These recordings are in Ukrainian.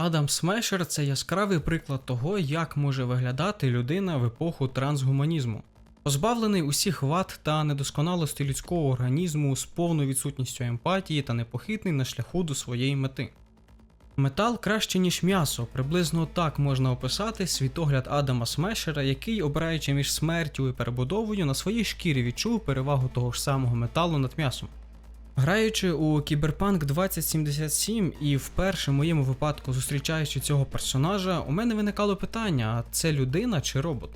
Адам Смешер це яскравий приклад того, як може виглядати людина в епоху трансгуманізму. Позбавлений усіх вад та недосконалості людського організму з повною відсутністю емпатії та непохитний на шляху до своєї мети. Метал краще, ніж м'ясо, приблизно так можна описати світогляд Адама Смешера, який, обираючи між смертю і перебудовою, на своїй шкірі відчув перевагу того ж самого металу над м'ясом. Граючи у Cyberpunk 2077 і вперше в моєму випадку зустрічаючи цього персонажа, у мене виникало питання: а це людина чи робот?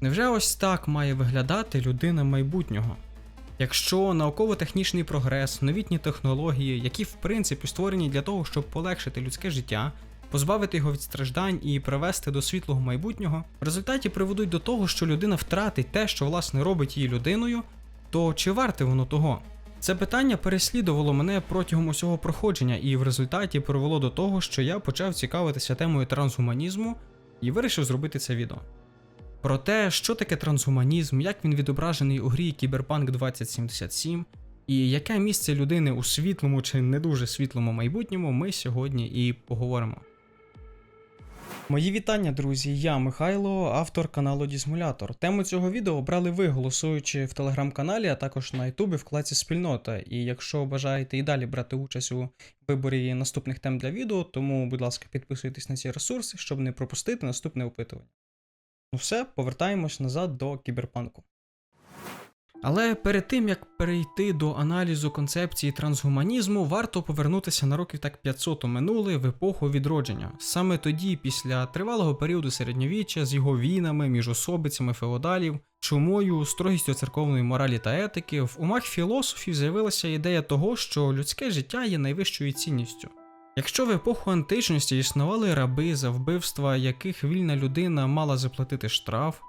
Невже ось так має виглядати людина майбутнього? Якщо науково-технічний прогрес, новітні технології, які в принципі створені для того, щоб полегшити людське життя, позбавити його від страждань і привести до світлого майбутнього, в результаті приведуть до того, що людина втратить те, що власне робить її людиною, то чи варте воно того? Це питання переслідувало мене протягом усього проходження і в результаті привело до того, що я почав цікавитися темою трансгуманізму і вирішив зробити це відео. Про те, що таке трансгуманізм, як він відображений у грі Cyberpunk 2077, і яке місце людини у світлому чи не дуже світлому майбутньому, ми сьогодні і поговоримо. Мої вітання, друзі. Я Михайло, автор каналу Дізмулятор. Тему цього відео обрали ви, голосуючи в телеграм-каналі, а також на Ютубі в клаці спільнота. І якщо бажаєте і далі брати участь у виборі наступних тем для відео, тому, будь ласка, підписуйтесь на ці ресурси, щоб не пропустити наступне опитування. Ну все, повертаємось назад до кіберпанку. Але перед тим як перейти до аналізу концепції трансгуманізму, варто повернутися на років так 500 у минуле в епоху відродження. Саме тоді, після тривалого періоду середньовіччя з його війнами, міжособицями феодалів, чумою, строгістю церковної моралі та етики, в умах філософів з'явилася ідея того, що людське життя є найвищою цінністю. Якщо в епоху античності існували раби, за вбивства яких вільна людина мала заплатити штраф,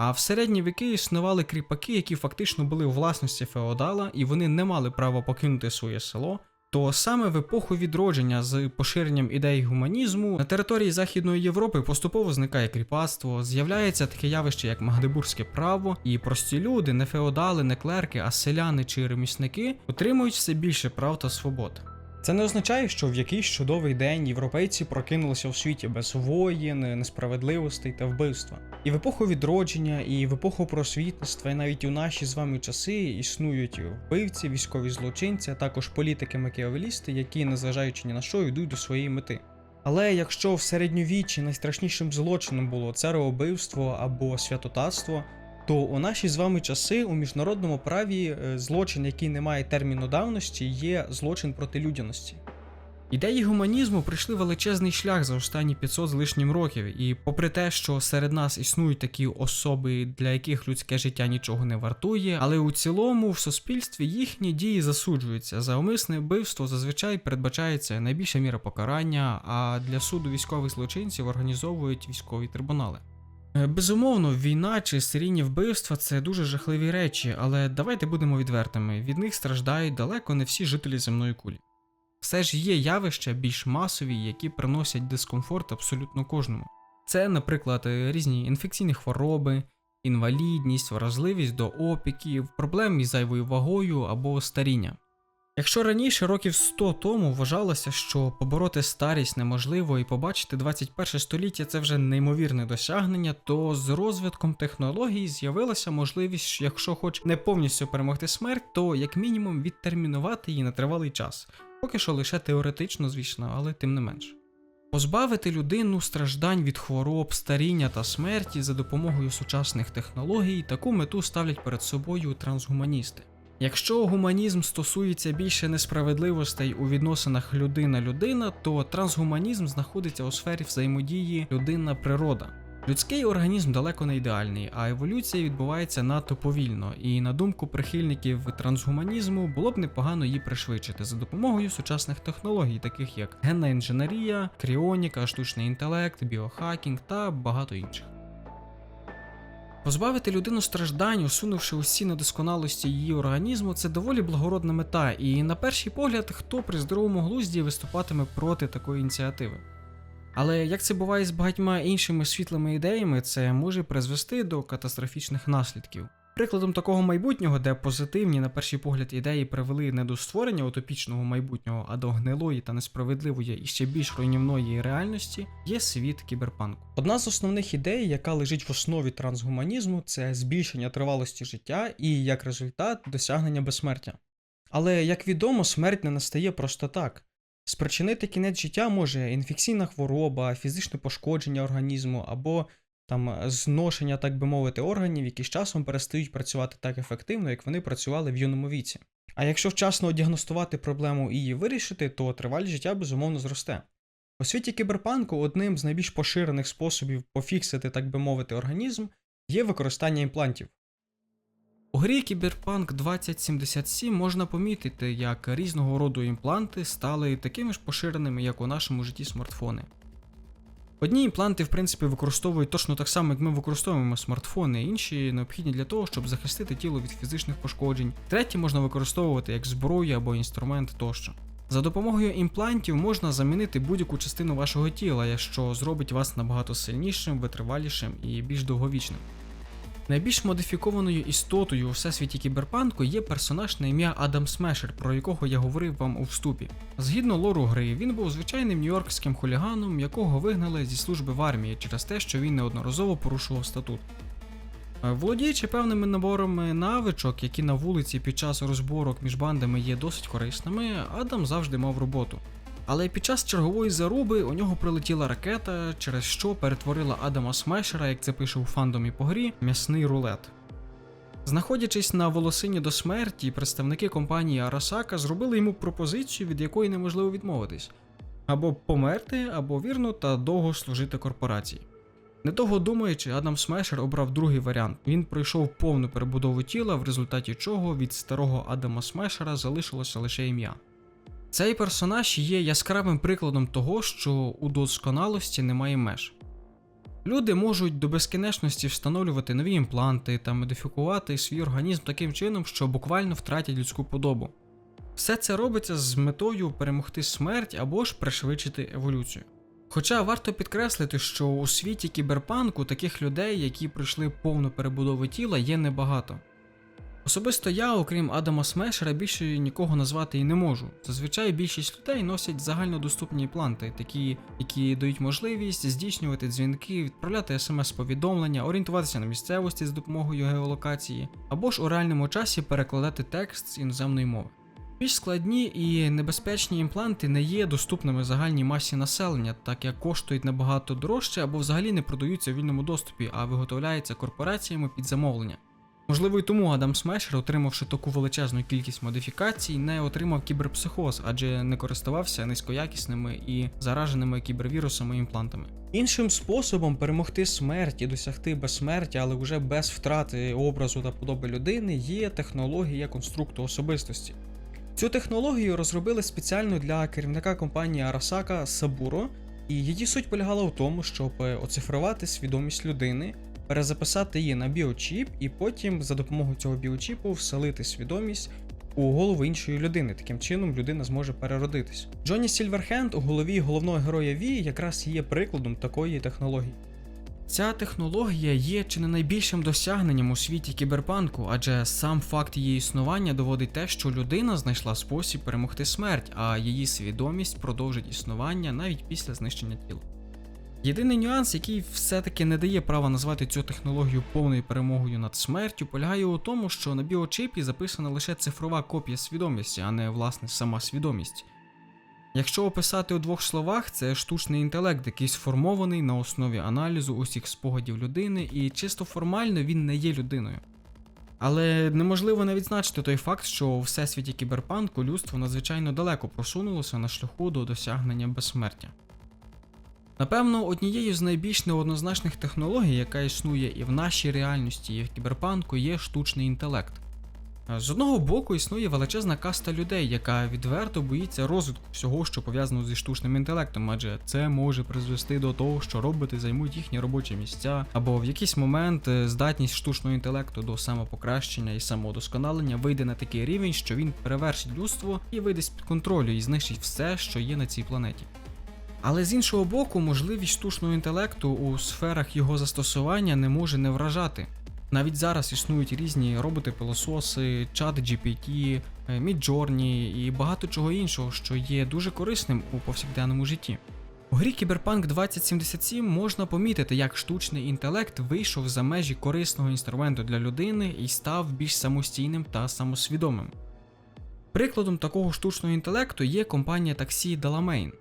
а в середні віки існували кріпаки, які фактично були у власності феодала, і вони не мали права покинути своє село, то саме в епоху відродження з поширенням ідей гуманізму на території Західної Європи поступово зникає кріпацтво, з'являється таке явище, як магдебурзьке право, і прості люди, не феодали, не клерки, а селяни чи ремісники отримують все більше прав та свобод. Це не означає, що в якийсь чудовий день європейці прокинулися у світі без воїн, несправедливостей та вбивства. І в епоху відродження, і в епоху просвітництва, і навіть у наші з вами часи існують вбивці, військові злочинці, а також політики макіавелісти, які, незважаючи ні на що, йдуть до своєї мети. Але якщо в середньовіччі найстрашнішим злочином було цароубивство або святотатство, то у наші з вами часи у міжнародному праві е, злочин, який не має терміну давності, є злочин проти людяності. Ідеї гуманізму пройшли величезний шлях за останні 500 з лишнім років, і попри те, що серед нас існують такі особи, для яких людське життя нічого не вартує, але у цілому в суспільстві їхні дії засуджуються. За умисне вбивство зазвичай передбачається найбільша міра покарання, а для суду військових злочинців організовують військові трибунали. Е, Безумовно, війна чи серійні вбивства це дуже жахливі речі, але давайте будемо відвертими: від них страждають далеко не всі жителі земної кулі. Все ж є явища більш масові, які приносять дискомфорт абсолютно кожному. Це, наприклад, е, різні інфекційні хвороби, інвалідність, вразливість до опіків, проблеми із зайвою вагою або старіння. Якщо раніше років 100 тому вважалося, що побороти старість неможливо і побачити 21 століття це вже неймовірне досягнення, то з розвитком технологій з'явилася можливість, якщо хоч не повністю перемогти смерть, то як мінімум відтермінувати її на тривалий час. Поки що лише теоретично, звісно, але тим не менш. Позбавити людину страждань від хвороб, старіння та смерті за допомогою сучасних технологій таку мету ставлять перед собою трансгуманісти. Якщо гуманізм стосується більше несправедливостей у відносинах людина-людина, то трансгуманізм знаходиться у сфері взаємодії людина-природа. Людський організм далеко не ідеальний, а еволюція відбувається надто повільно, і на думку прихильників трансгуманізму було б непогано її пришвидшити за допомогою сучасних технологій, таких як генна інженерія, кріоніка, штучний інтелект, біохакінг та багато інших. Позбавити людину страждань, усунувши усі недосконалості її організму, це доволі благородна мета, і на перший погляд, хто при здоровому глузді виступатиме проти такої ініціативи. Але як це буває з багатьма іншими світлими ідеями, це може призвести до катастрофічних наслідків. Прикладом такого майбутнього, де позитивні, на перший погляд, ідеї привели не до створення утопічного майбутнього, а до гнилої та несправедливої і ще більш руйнівної реальності, є світ кіберпанку. Одна з основних ідей, яка лежить в основі трансгуманізму, це збільшення тривалості життя і як результат досягнення безсмертя. Але як відомо, смерть не настає просто так. Спричинити кінець життя може інфекційна хвороба, фізичне пошкодження організму або там зношення, так би мовити, органів, які з часом перестають працювати так ефективно, як вони працювали в юному віці. А якщо вчасно діагностувати проблему і її вирішити, то тривалість життя безумовно зросте. У світі кіберпанку одним з найбільш поширених способів пофіксити, так би мовити, організм є використання імплантів. У грі Cyberpunk 2077 можна помітити, як різного роду імпланти стали такими ж поширеними, як у нашому житті смартфони. Одні імпланти, в принципі, використовують точно так само, як ми використовуємо смартфони, інші необхідні для того, щоб захистити тіло від фізичних пошкоджень. Треті можна використовувати як зброю або інструмент тощо. За допомогою імплантів можна замінити будь-яку частину вашого тіла, що зробить вас набагато сильнішим, витривалішим і більш довговічним. Найбільш модифікованою істотою у всесвіті кіберпанку є персонаж на ім'я Адам Смешер, про якого я говорив вам у вступі. Згідно лору гри, він був звичайним нью-йоркським хуліганом, якого вигнали зі служби в армії через те, що він неодноразово порушував статут. Володіючи певними наборами навичок, які на вулиці під час розборок між бандами є досить корисними, Адам завжди мав роботу. Але під час чергової заруби у нього прилетіла ракета, через що перетворила Адама Смешера, як це пише у фандомі по грі, м'ясний рулет. Знаходячись на волосині до смерті, представники компанії Arasaka зробили йому пропозицію, від якої неможливо відмовитись: або померти, або вірно та довго служити корпорації. Недовго думаючи, Адам Смешер обрав другий варіант. Він пройшов повну перебудову тіла, в результаті чого від старого Адама Смешера залишилося лише ім'я. Цей персонаж є яскравим прикладом того, що у досконалості немає меж. Люди можуть до безкінечності встановлювати нові імпланти та модифікувати свій організм таким чином, що буквально втратять людську подобу. Все це робиться з метою перемогти смерть або ж пришвидшити еволюцію. Хоча варто підкреслити, що у світі кіберпанку таких людей, які пройшли повну перебудову тіла, є небагато. Особисто я, окрім Адама Смешера, більше нікого назвати і не можу. Зазвичай більшість людей носять загальнодоступні імпланти, такі, які дають можливість здійснювати дзвінки, відправляти смс-повідомлення, орієнтуватися на місцевості з допомогою геолокації, або ж у реальному часі перекладати текст з іноземної мови. Більш складні і небезпечні імпланти не є доступними загальній масі населення, так як коштують набагато дорожче або взагалі не продаються в вільному доступі, а виготовляються корпораціями під замовлення. Можливо, і тому Адам Смешер, отримавши таку величезну кількість модифікацій, не отримав кіберпсихоз, адже не користувався низькоякісними і зараженими кібервірусами імплантами. Іншим способом перемогти смерть і досягти безсмертя, але вже без втрати образу та подоби людини, є технологія конструкту особистості. Цю технологію розробили спеціально для керівника компанії Arasaka Saburo, і її суть полягала в тому, щоб оцифрувати свідомість людини, перезаписати її на біочіп, і потім за допомогою цього біочіпу вселити свідомість у голову іншої людини. Таким чином людина зможе переродитись. Джонні Сільверхенд у голові головного героя Ві якраз є прикладом такої технології. Ця технологія є чи не найбільшим досягненням у світі кіберпанку, адже сам факт її існування доводить те, що людина знайшла спосіб перемогти смерть, а її свідомість продовжить існування навіть після знищення тіла. Єдиний нюанс, який все-таки не дає права назвати цю технологію повною перемогою над смертю, полягає у тому, що на біочипі записана лише цифрова копія свідомості, а не власне сама свідомість. Якщо описати у двох словах, це штучний інтелект, який сформований на основі аналізу усіх спогадів людини, і чисто формально він не є людиною. Але неможливо не відзначити той факт, що у всесвіті кіберпанку людство надзвичайно далеко просунулося на шляху до досягнення безсмертя. Напевно, однією з найбільш неоднозначних технологій, яка існує і в нашій реальності, і в кіберпанку, є штучний інтелект. З одного боку існує величезна каста людей, яка відверто боїться розвитку всього, що пов'язано зі штучним інтелектом, адже це може призвести до того, що роботи займуть їхні робочі місця, або в якийсь момент е, здатність штучного інтелекту до самопокращення і самодосконалення вийде на такий рівень, що він перевершить людство і вийде з під контролю і знищить все, що є на цій планеті. Але з іншого боку, можливість штучного інтелекту у сферах його застосування не може не вражати. Навіть зараз існують різні роботи-пилососи, чат GPT, е, Midjourney і багато чого іншого, що є дуже корисним у повсякденному житті. У грі Cyberpunk 2077 можна помітити, як штучний інтелект вийшов за межі корисного інструменту для людини і став більш самостійним та самосвідомим. Прикладом такого штучного інтелекту є компанія таксі Dalamain.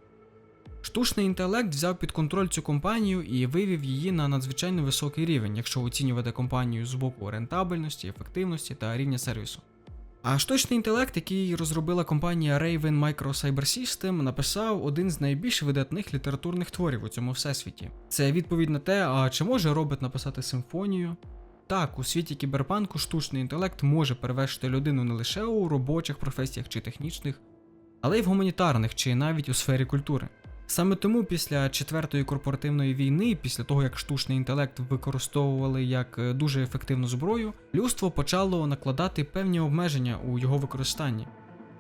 Штучний інтелект взяв під контроль цю компанію і вивів її на надзвичайно високий рівень, якщо оцінювати компанію з боку рентабельності, ефективності та рівня сервісу. А штучний інтелект, який розробила компанія Raven Micro Cyber System, написав один з найбільш видатних літературних творів у цьому всесвіті. Це відповідь на те, а чи може робот написати симфонію? Так, у світі кіберпанку штучний інтелект може перевершити людину не лише у робочих професіях чи технічних, але й в гуманітарних чи навіть у сфері культури. Саме тому після четвертої корпоративної війни, після того як штучний інтелект використовували як е, дуже ефективну зброю, людство почало накладати певні обмеження у його використанні.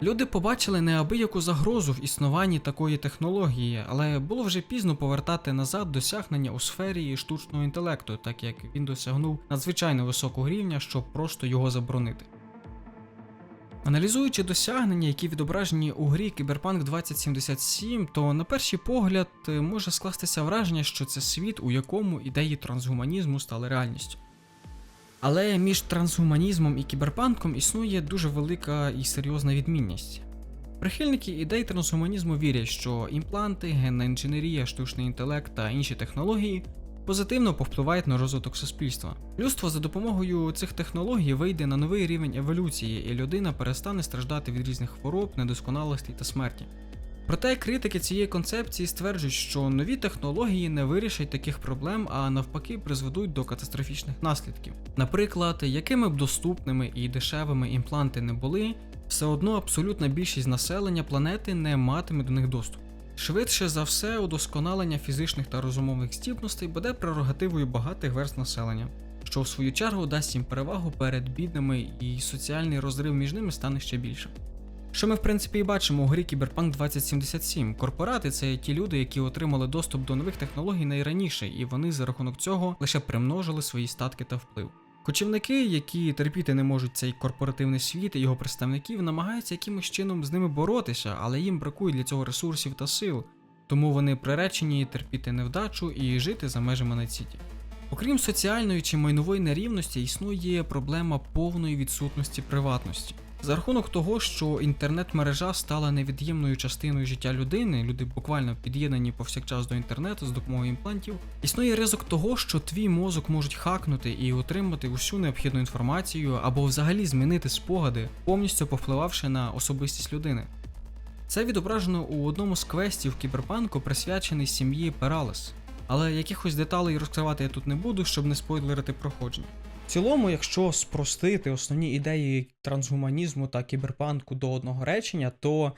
Люди побачили неабияку загрозу в існуванні такої технології, але було вже пізно повертати назад досягнення у сфері штучного інтелекту, так як він досягнув надзвичайно високого рівня, щоб просто його заборонити. Аналізуючи досягнення, які відображені у грі Cyberpunk 2077, то на перший погляд е, може скластися враження, що це світ, у якому ідеї трансгуманізму стали реальністю. Але між трансгуманізмом і кіберпанком існує дуже велика і серйозна відмінність. Прихильники ідей трансгуманізму вірять, що імпланти, генна інженерія, штучний інтелект та інші технології позитивно повпливають на розвиток суспільства. Людство за допомогою цих технологій вийде на новий рівень еволюції, і людина перестане страждати від різних хвороб, недосконалостей та смерті. Проте критики цієї концепції стверджують, що нові технології не вирішать таких проблем, а навпаки призведуть до катастрофічних наслідків. Наприклад, якими б доступними і дешевими імпланти не були, все одно абсолютна більшість населення планети не матиме до них доступу. Швидше за все, удосконалення фізичних та розумових здібностей буде прерогативою багатих верст населення, що в свою чергу дасть їм перевагу перед бідними, і соціальний розрив між ними стане ще більшим. Що ми в принципі і бачимо у грі Cyberpunk 2077. Корпорати це ті люди, які отримали доступ до нових технологій найраніше, і вони за рахунок цього лише примножили свої статки та вплив. Кочівники, які терпіти не можуть цей корпоративний світ і його представників, намагаються якимось чином з ними боротися, але їм бракує для цього ресурсів та сил, тому вони приречені терпіти невдачу і жити за межами Найт-Сіті. Окрім соціальної чи майнової нерівності, існує проблема повної відсутності приватності. За рахунок того, що інтернет-мережа стала невід'ємною частиною життя людини, люди буквально під'єднані повсякчас до інтернету з допомогою імплантів, існує ризик того, що твій мозок можуть хакнути і отримати усю необхідну інформацію або взагалі змінити спогади, повністю повпливавши на особистість людини. Це відображено у одному з квестів кіберпанку, присвячений сім'ї Пералес. Але якихось деталей розкривати я тут не буду, щоб не спойлерити проходження. В цілому, якщо спростити основні ідеї трансгуманізму та кіберпанку до одного речення, то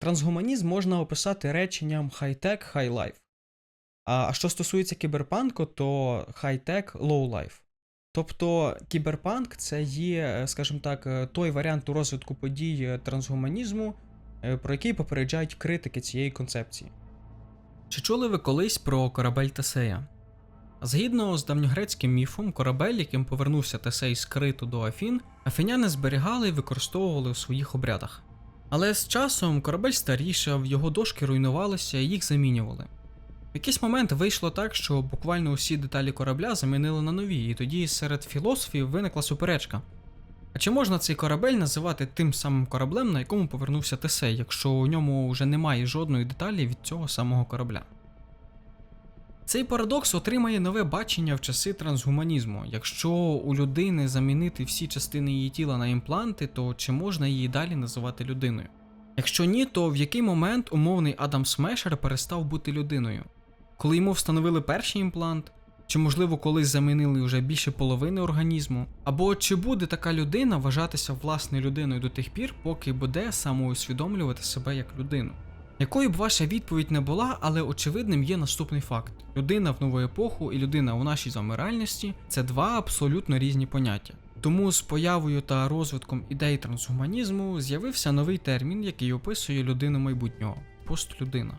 трансгуманізм можна описати реченням high-tech, high-life. А що стосується кіберпанку, то high-tech, low-life. Тобто кіберпанк це є, скажімо так, той варіант у розвитку подій трансгуманізму, е, про який попереджають критики цієї концепції. Чи чули ви колись про корабель Тесея? Згідно з давньогрецьким міфом, корабель, яким повернувся Тесей з Криту до Афін, афіняни зберігали і використовували у своїх обрядах. Але з часом корабель старішав, його дошки руйнувалися і їх замінювали. В якийсь момент вийшло так, що буквально усі деталі корабля замінили на нові, і тоді серед філософів виникла суперечка. А чи можна цей корабель називати тим самим кораблем, на якому повернувся Тесей, якщо у ньому вже немає жодної деталі від цього самого корабля? Цей парадокс отримає нове бачення в часи трансгуманізму. Якщо у людини замінити всі частини її тіла на імпланти, то чи можна її далі називати людиною? Якщо ні, то в який момент умовний Адам Смешер перестав бути людиною? Коли йому встановили перший імплант? Чи можливо колись замінили вже більше половини організму? Або чи буде така людина вважатися власною людиною до тих пір, поки буде самоусвідомлювати себе як людину? Якою б ваша відповідь не була, але очевидним є наступний факт: людина в нову епоху і людина у нашій з вами реальності це два абсолютно різні поняття. Тому з появою та розвитком ідей трансгуманізму з'явився новий термін, який описує людину майбутнього постлюдина.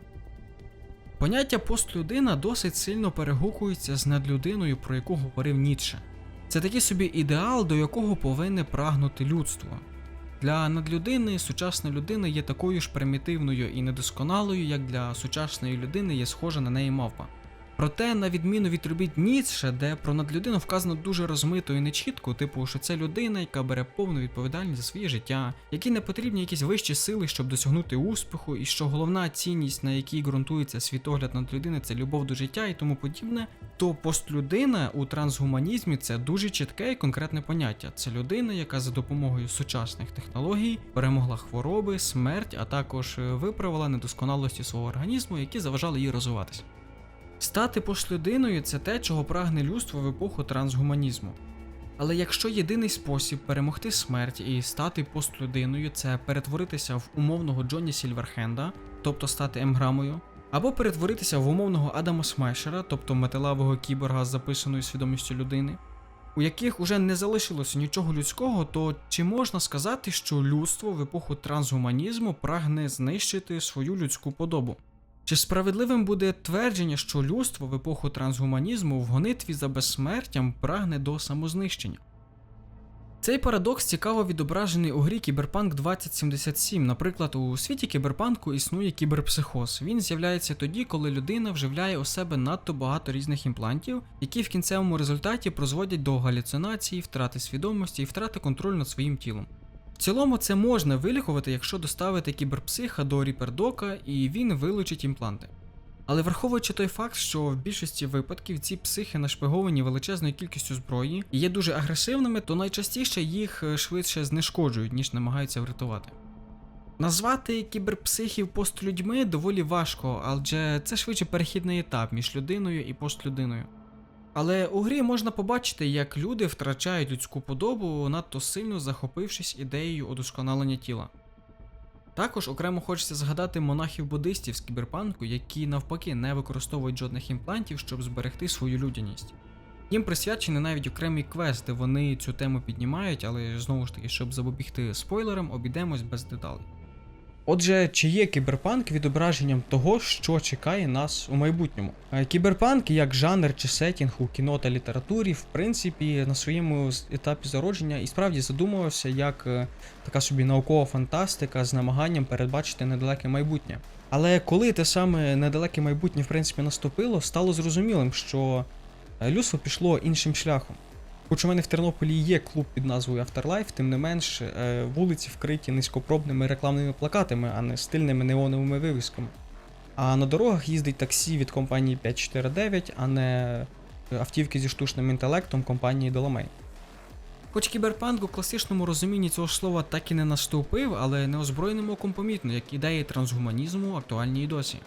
Поняття постлюдина досить сильно перегукується з надлюдиною, про яку говорив Ніцше. Це такий собі ідеал, до якого повинне прагнути людство. Для надлюдини сучасна людина є такою ж примітивною і недосконалою, як для сучасної людини є схожа на неї мавпа. Проте, на відміну від робіт Ніцше, де про надлюдину вказано дуже розмито і нечітко, типу, що це людина, яка бере повну відповідальність за своє життя, якій не потрібні якісь вищі сили, щоб досягнути успіху, і що головна цінність, на якій ґрунтується світогляд надлюдини, це любов до життя і тому подібне, то постлюдина у трансгуманізмі це дуже чітке і конкретне поняття. Це людина, яка за допомогою сучасних технологій перемогла хвороби, смерть, а також е, виправила недосконалості свого організму, які заважали їй розвиватися. Стати постлюдиною це те, чого прагне людство в епоху трансгуманізму. Але якщо єдиний спосіб перемогти смерть і стати постлюдиною це перетворитися в умовного Джонні Сільверхенда, тобто стати емграмою, або перетворитися в умовного Адама Смешера, тобто металевого кіборга з записаною свідомістю людини, у яких уже не залишилося нічого людського, то чи можна сказати, що людство в епоху трансгуманізму прагне знищити свою людську подобу? Чи справедливим буде твердження, що людство в епоху трансгуманізму в гонитві за безсмертям прагне до самознищення? Цей парадокс цікаво відображений у грі Кіберпанк 2077. Наприклад, у світі кіберпанку існує кіберпсихоз. Він з'являється тоді, коли людина вживляє у себе надто багато різних імплантів, які в кінцевому результаті призводять до галюцинацій, втрати свідомості і втрати контролю над своїм тілом. В цілому це можна вилікувати, якщо доставити кіберпсиха до ріпердока і він вилучить імпланти. Але враховуючи той факт, що в більшості випадків ці психи нашпиговані величезною кількістю зброї і є дуже агресивними, то найчастіше їх е, швидше знешкоджують, ніж намагаються врятувати. Назвати кіберпсихів постлюдьми доволі важко, адже це швидше перехідний етап між людиною і постлюдиною. Але у грі можна побачити, як люди втрачають людську подобу, надто сильно захопившись ідеєю удосконалення тіла. Також окремо хочеться згадати монахів-буддистів з кіберпанку, які навпаки не використовують жодних імплантів, щоб зберегти свою людяність. Їм присвячений навіть окремий квест, де вони цю тему піднімають, але знову ж таки, щоб запобігти спойлерам, обійдемось без деталей. Отже, чи є кіберпанк відображенням того, що чекає нас у майбутньому? Е, Кіберпанк як жанр чи сетінг у кіно та літературі, в принципі, на своєму етапі зародження і справді задумувався як е, така собі наукова фантастика з намаганням передбачити недалеке майбутнє. Але коли те саме недалеке майбутнє в принципі наступило, стало зрозумілим, що е, людство пішло іншим шляхом. Хоч у мене в Тернополі є клуб під назвою Afterlife, тим не менш, е, вулиці вкриті низькопробними рекламними плакатами, а не стильними неоновими вивісками. А на дорогах їздить таксі від компанії 549, а не автівки зі штучним інтелектом компанії Dolomei. Хоч кіберпанк у класичному розумінні цього слова так і не наступив, але неозброєним оком помітно, як ідеї трансгуманізму актуальні і досі.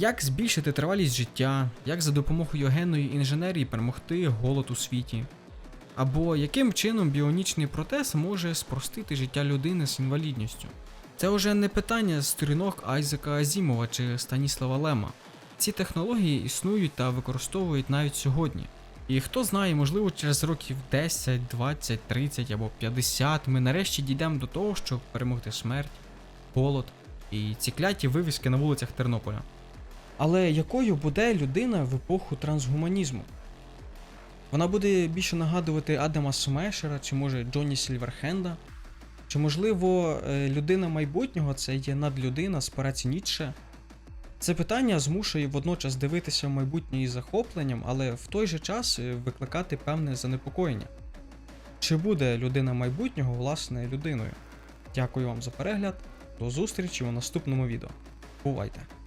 Як збільшити тривалість життя, як за допомогою генної інженерії перемогти голод у світі, або яким чином біонічний протез може спростити життя людини з інвалідністю. Це вже не питання сторінок Айзека Азімова чи Станіслава Лема. Ці технології існують та використовують навіть сьогодні. І хто знає, можливо, через років 10, 20, 30 або 50 ми нарешті дійдемо до того, щоб перемогти смерть, голод і ці кляті вивіски на вулицях Тернополя. Але якою буде людина в епоху трансгуманізму? Вона буде більше нагадувати Адама Смешера чи може Джонні Сільверхенда? Чи можливо е, людина майбутнього це є надлюдина з праці Ніцше? Це питання змушує водночас дивитися в майбутнє із захопленням, але в той же час е, викликати певне занепокоєння. Чи буде людина майбутнього власне людиною? Дякую вам за перегляд. До зустрічі у наступному відео. Бувайте!